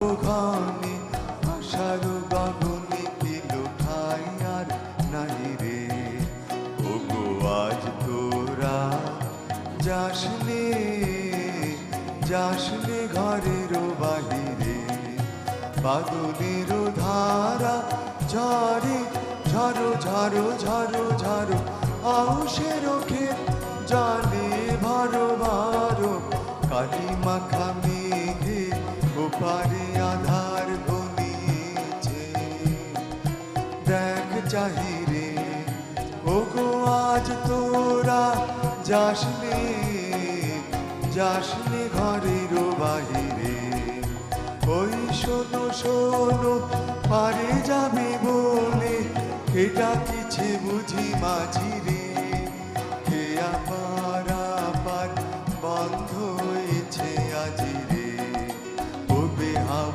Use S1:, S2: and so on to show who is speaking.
S1: ঘনে যাসনে বাহিরে। ধারা ঝরে, ঝরো ঝরো ঝরো ঝরো, আউশের ক্ষেত জলে ভরো ভরো। কালি মাখা মেঘে ওপারে দেখ চাহিরে ওগো, আজ তোরা যাসনে যাসনে ঘরের বাহিরে। ওই শোনো শোনো, পারে যাবে বলে এটা কিছু বুঝি মাঝি রে কে আপার বন্ধ হয়েছে?